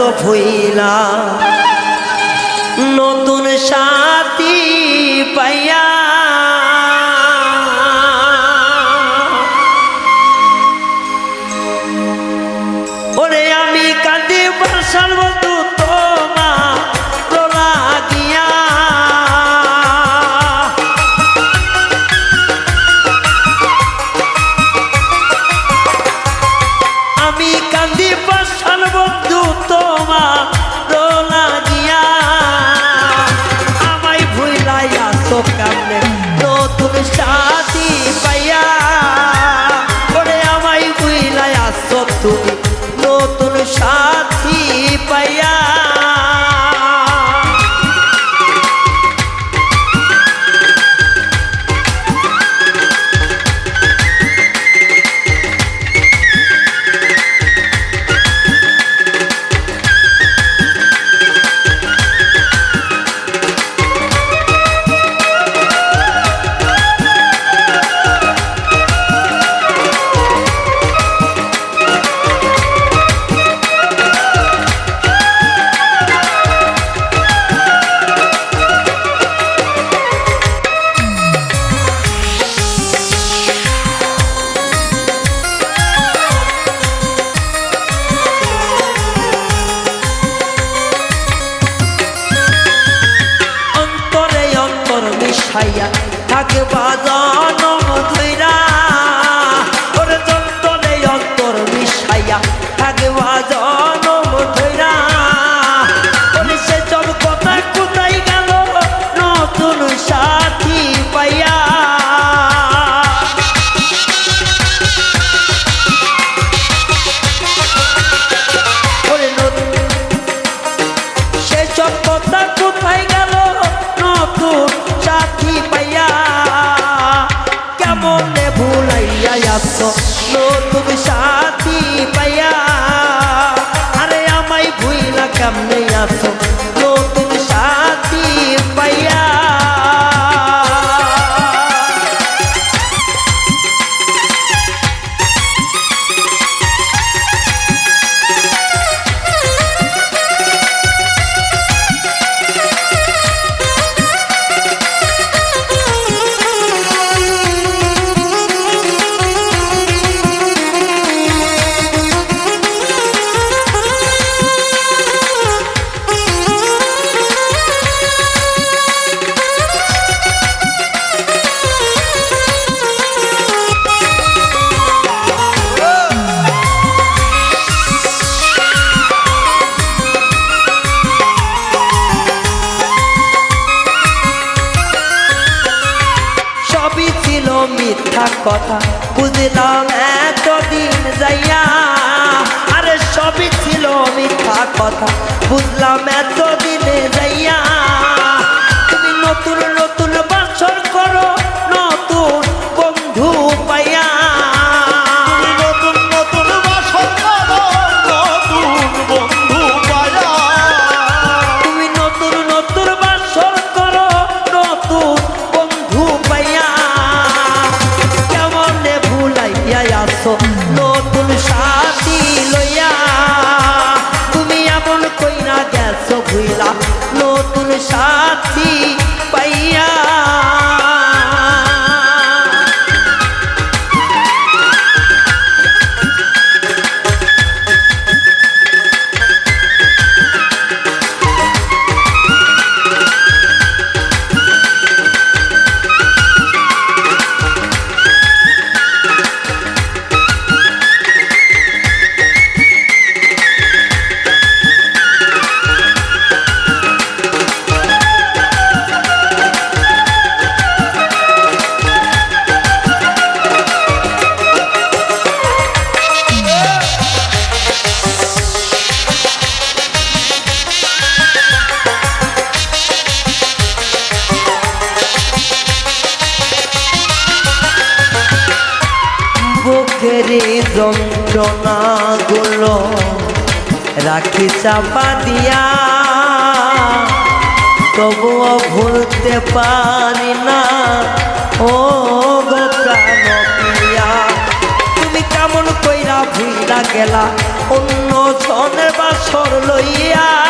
সফইলা ঢাক বাজানো ধৈরা আসছো নতুন সা কথা বুঝলাম এতদিন যাইয়া আরে সবই ছিল মিথ্যা কথা। বুঝলাম এত যে যন্ত্রণাগুলো রাখি চাপা দিয়া। তবুও ভুলতে পারি না। ও তুমি কেমন কইরা ভুইরা গেলা? অন্য জনের বাসর লইয়া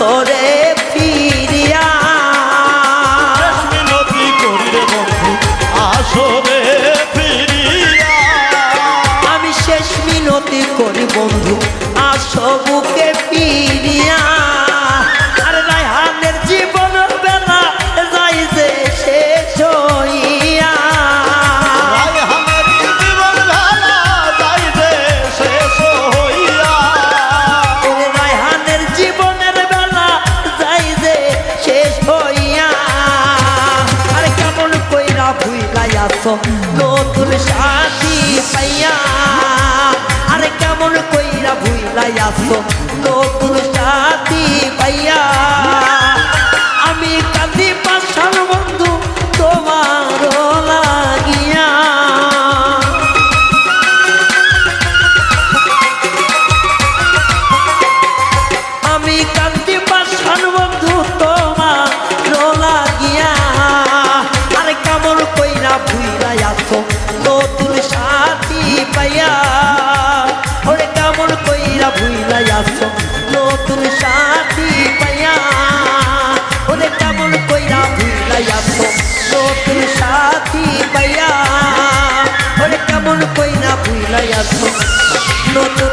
ধরে ফিরিয়া। মিনতি করিলে বন্ধু আসরে ফিরিয়া। আমি শেষ মিনতি করি বন্ধু আসো বুকে আসো নতুন সাথী পাইয়া। আরে কেমন কইরা ভুইলাই আসো নতুন সাথী পাইয়া। দেখো নতুন